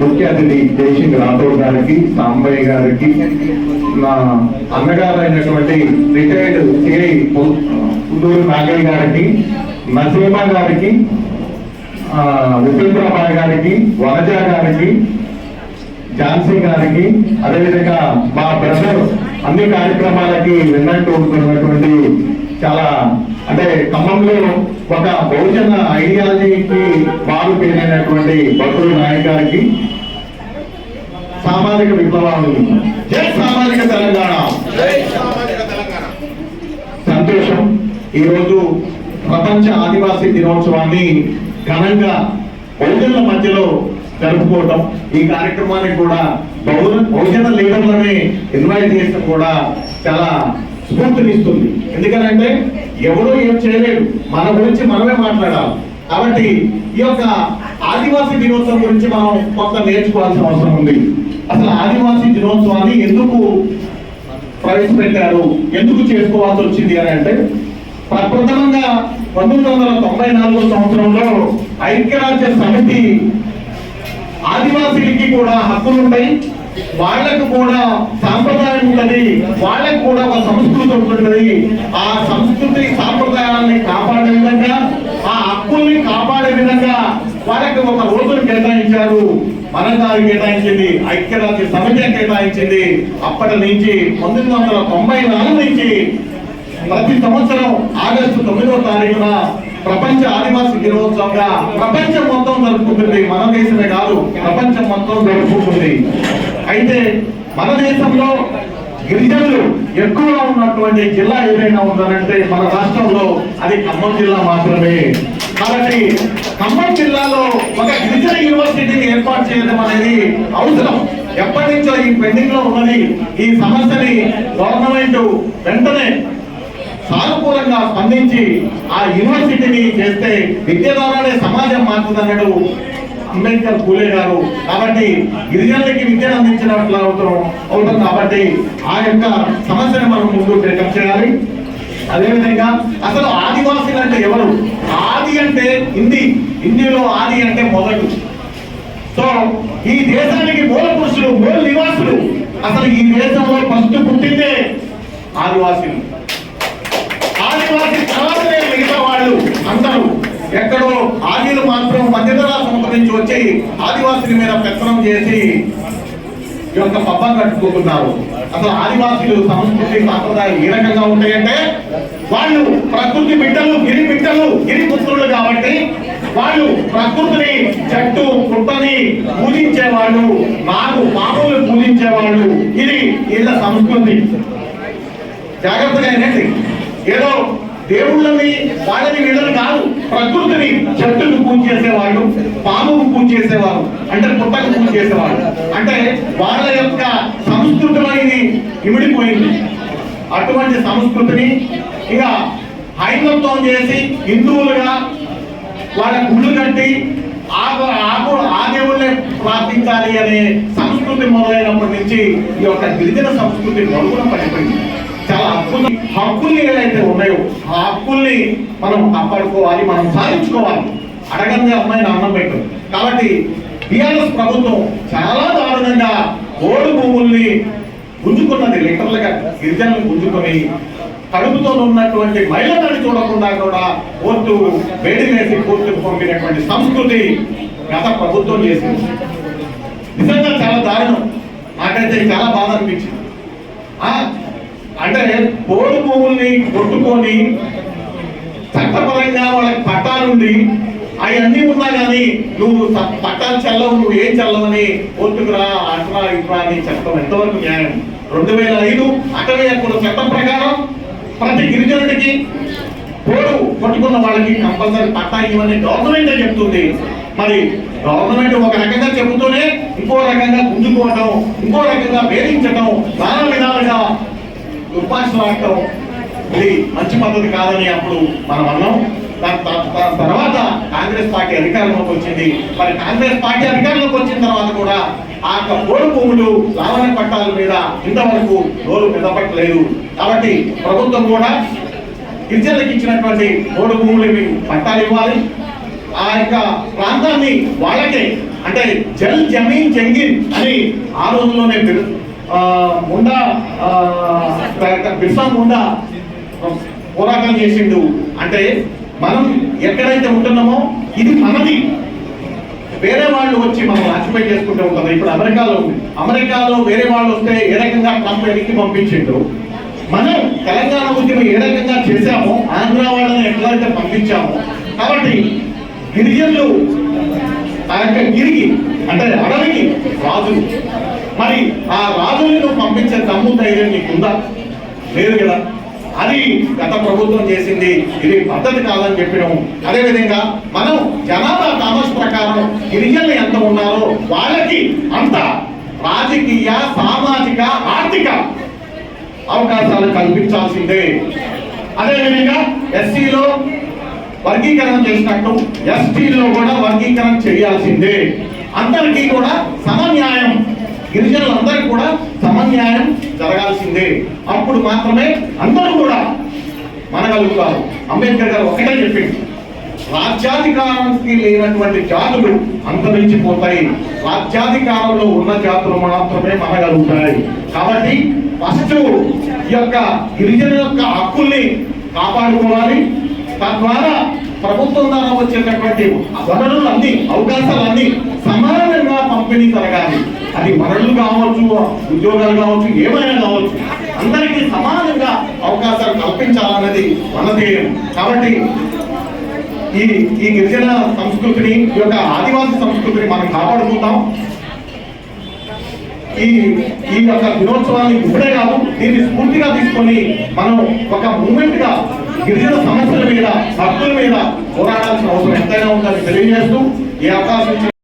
ముఖ్య అతిథి జయసింగ్ రాథోడ్ గారికి సాంబయ్య గారికి నా అన్నగారు అయినటువంటి రిటైర్డ్ సిఐ పుల్లూరు నాగయ్య గారికి నసీమా గారికి ఆ, గారికి వనజ గారికి ఝాన్సీ గారికి అదేవిధంగా మా బ్రదర్ అన్ని కార్యక్రమాలకి విన్నట్టు ఉంటున్నటువంటి చాలా అంటే ఖమ్మంలో ఒక బహుజన ఐడియాలజీకి వారు పేరైనటువంటి భక్తుల నాయక్ గారికి సామాజిక విప్లవాలు. జై సామాజిక తెలంగాణ. సంతోషం. ఈరోజు ప్రపంచ ఆదివాసీ దినోత్సవాన్ని ఘనంగా బహుజనుల మధ్యలో జరుపుకోవటం. ఈ కార్యక్రమానికి కూడా బహుజన బహుజన లీడర్లని ఇన్వైట్ చేయడం కూడా చాలా స్ఫూర్తినిస్తుంది. ఎందుకనంటే ఎవరో ఏం చేయలేడు మన గురించి మనమే మాట్లాడాలి. కాబట్టి ఈ యొక్క ఆదివాసీ దినోత్సవం గురించి మనం కొంత నేర్చుకోవాల్సిన అవసరం ఉంది. అసలు ఆదివాసీ దినోత్సవాన్ని ఎందుకు ప్రవేశపెట్టారు? ఎందుకు చేసుకోవాల్సి వచ్చింది అని అంటే ప్రప్రథమంగా పంతొమ్మిది వందల తొంభై నాలుగో సంవత్సరంలో ఐక్యరాజ్య సమితి ఆదివాసీలకి కూడా హక్కులు ఉంటాయి వాళ్ళకు కూడా సాంప్రదాయం ఉన్నది వాళ్ళకు కూడా ఒక సంస్కృతి ఉంటుంది. ఆ సంస్కృతి సాంప్రదాయం కాపాడే విధంగా ఆ హక్కుల్ని కాపాడే విధంగా వాళ్ళకి ఒక రోజును కేటాయించారు. మరణాలు కేటాయించింది ఐక్యరాజ్య సమితిని కేటాయించింది. అప్పటి నుంచి పంతొమ్మిది వందల తొంభై నాలుగు నుంచి ప్రతి సంవత్సరం ఆగస్టు తొమ్మిదవ తారీఖున ప్రపంచ ఆదివాసీ దినోత్సవంగా ప్రపంచం మొత్తం జరుపుకుంటుంది. మన దేశమే కాదు ప్రపంచం మొత్తం జరుపుకుంటుంది. అయితే మన దేశంలో గిరిజనులు ఎక్కువగా ఉన్నటువంటి జిల్లా ఏదైనా ఉందనంటే మన రాష్ట్రంలో అది ఖమ్మం జిల్లా మాత్రమే. కాబట్టి ఖమ్మం జిల్లాలో ఒక గిరిజన యూనివర్సిటీని ఏర్పాటు చేయడం అనేది అవసరం. ఎప్పటి నుంచో ఈ పెండింగ్లో ఉన్నది. ఈ సమస్యని గవర్నమెంట్ వెంటనే సానుకూలంగా స్పందించి ఆ యూనివర్సిటీని చేస్తే విద్య ద్వారానే సమాజం మారుతుందన్నాడు అంబేద్కర్ పూలే గారు. కాబట్టి గిరిజనులకి విద్యను అందించినట్లు అవుతాం అవుతుంది కాబట్టి ఆ యొక్క సమస్యను మనం ముందు టేకప్ చేయాలి. అదేవిధంగా అసలు ఆదివాసీలు అంటే ఎవరు ఆది అంటే హిందీ హిందీలో ఆది అంటే మొదలు సో ఈ దేశానికి మూల పురుషులు మూల నివాసులు. అసలు ఈ దేశంలో ఫస్ట్ పుట్టిందే ఆదివాసీలు. ఆదివాసీ తర్వాతనే మిగతా వాళ్ళు అందరూ ఎక్కడో ఆదిలు మాత్రం మధ్యతరాల నుంచి వచ్చి ఆదివాసుల మీద పెత్తనం చేసి ఈ యొక్క పబ్బం కట్టుకుంటున్నారు. అసలు ఆదివాసులు సంస్కృతి సాంప్రదాయం ఏ రకంగా ఉంటాయంటే వాళ్ళు ప్రకృతి బిడ్డలు గిరి బిడ్డలు గిరి పుత్రులు కాబట్టి వాళ్ళు ప్రకృతిని చెట్టు పుట్టని పూజించేవాళ్ళు మాకు మామూలు పూజించేవాళ్ళు. ఇది వీళ్ళ సంస్కృతి. జాగ్రత్తగా వినండి. ఏదో దేవుళ్ళని వాళ్ళని వీళ్ళని కాదు ప్రకృతిని చెట్టుకు పూజ చేసేవాళ్ళు పాముకు పూజ చేసేవారు అంటే పుట్టకు పూజ చేసేవాళ్ళు. అంటే వాళ్ళ యొక్క సంస్కృతి ఇమిడిపోయింది. అటువంటి సంస్కృతిని ఇక హైందత్వం చేసి హిందువులుగా వాళ్ళ గుళ్ళు కట్టి ఆ ఆ దేవుళ్ళే ప్రార్థించాలి అనే సంస్కృతి మొదలైనప్పటి నుంచి ఈ యొక్క గిరిజన సంస్కృతి మరుగున పడిపోయింది. చాలా హక్కులు హక్కుల్ని ఏదైతే ఉన్నాయో ఆ హక్కుల్ని మనం కాపాడుకోవాలి మనం సాధించుకోవాలి. అడగంగా అమ్మాయిని అన్నం పెట్టు కాబట్టి బీఆర్ఎస్ ప్రభుత్వం చాలా దారుణంగా ఓడు భూముల్ని గుంజుకున్నది లీటర్లుగా గిరిజనులు గుంజుకొని కడుపుతో ఉన్నటువంటి మహిళలను చూడకుండా కూడా కోర్టు వేడి వేసి కోర్టుకు పంపినటువంటి సంస్కృతి గత ప్రభుత్వం చేసింది. నిజంగా చాలా దారుణం. నాకైతే చాలా బాధ అనిపించింది. అంటే పోడు భూముల్ని కొట్టుకొని చట్టపరంగా వాళ్ళకి పట్టాలుండి అవన్నీ ఉన్నా కానీ నువ్వు పట్టాలు చెల్లవు నువ్వు ఏం చల్లవని కోర్టుకు అట్రా ఇట్రా అని చెప్పడం ఎంతవరకు న్యాయం? రెండు వేల ఐదు అటవీ హక్కుల చట్టం ప్రకారం ప్రతి గిరిజనుడికి పోరు కొట్టుకున్న వాళ్ళకి కంపల్సరీ పట్టా ఇవ్వని గవర్నమెంట్ చెప్తుంది. మరి గవర్నమెంట్ ఒక రకంగా చెబుతూనే ఇంకో రకంగా గుంజుకోవటం ఇంకో రకంగా వేధించటం నానా విధాలుగా దుర్భాషలాడటం ఇది మంచి పద్ధతి కాదని అప్పుడు మనం అన్నాం. తర్వాత కాంగ్రెస్ పార్టీ అధికారంలోకి వచ్చింది. మరి కాంగ్రెస్ పార్టీ అధికారంలోకి వచ్చిన తర్వాత కూడా ఆ యొక్క పోడు భూములు లావణ పట్టాల మీద ఇంతవరకు రోలు మిదపట్టలేదు కాబట్టి ప్రభుత్వం కూడా గిరిజనులకు ఇచ్చినటువంటి పోడు భూములు మీకు పట్టాలు ఇవ్వాలి. ఆ యొక్క ప్రాంతాన్ని వాళ్ళకే అంటే జల్ జమీన్ జంగిన్ అని ఆ రోజుల్లోనే ముండా బిర్సా ముండా పోరాటం చేసిండు. అంటే మనం ఎక్కడైతే ఉంటున్నామో ఇది మనది. వేరే వాళ్ళు వచ్చి మనం ఆక్యుపై చేసుకుంటూ ఉంటారు. ఇప్పుడు అమెరికాలో ఉంది. అమెరికాలో వేరే వాళ్ళు వస్తే ఏ రకంగా ట్రంప్ వెనక్కి పంపించిండు? మనం తెలంగాణ ఉద్యమం ఏ రకంగా చేశామో ఆంధ్ర వాళ్ళని ఎట్లయితే పంపించామో కాబట్టి గిరిజనులు ఆ యొక్క గిరికి అంటే అడవికి రాజులు మరి ఆ రాజులను పంపించే దమ్ము ధైర్యం నీకుందా? లేదు కదా. అది గత ప్రభుత్వం చేసింది. ఇది పద్ధతి కాదని చెప్పినాము. అదేవిధంగా మనం జనాభా తామస్ ప్రకారం గిరిజనులు ఎంత ఉన్నారో వాళ్ళకి అంత రాజకీయ సామాజిక ఆర్థిక అవకాశాలు కల్పించాల్సిందే. అదేవిధంగా ఎస్సీలో వర్గీకరణ చేసినట్టు ఎస్టీలో కూడా వర్గీకరణ చేయాల్సిందే. అందరికీ కూడా సమన్యాయం. గిరిజనులందరికీ కూడా సమన్యాయం జరగాల్సిందే. అప్పుడు మాత్రమే అందరూ కూడా మనగలుగుతారు. అంబేద్కర్ గారు ఒకటే చెప్పింది రాజ్యాధికారానికి లేనటువంటి జాతులు అంతరించిపోతాయి. రాజ్యాధికారంలో ఉన్న జాతులు మాత్రమే మనగలుగుతాయి. కాబట్టి ఫస్ట్ ఈ యొక్క గిరిజన యొక్క హక్కుల్ని కాపాడుకోవాలి. తద్వారా ప్రభుత్వం ద్వారా వచ్చేటటువంటి వనరులు అన్ని అవకాశాలు అన్ని సమానంగా కంపెనీ కలగాలి. అది వనరులు కావచ్చు ఉద్యోగాలు కావచ్చు ఏమైనా కావచ్చు అందరికీ సమానంగా అవకాశాలు కల్పించాలన్నది మన ధ్యేయం. కాబట్టి ఈ ఈ గిరిజన సంస్కృతిని ఈ యొక్క ఆదివాసీ సంస్కృతిని మనం కాపాడుకుంటాం ఈ ఈ యొక్క దినోత్సవాన్ని ఇప్పుడే కాదు దీన్ని స్ఫూర్తిగా తీసుకొని మనం ఒక మూమెంట్గా గిరిజన సమస్యల మీద హక్కుల మీద పోరాడాల్సిన అవసరం ఎంతైనా ఉందని తెలియజేస్తూ ఈ అవకాశం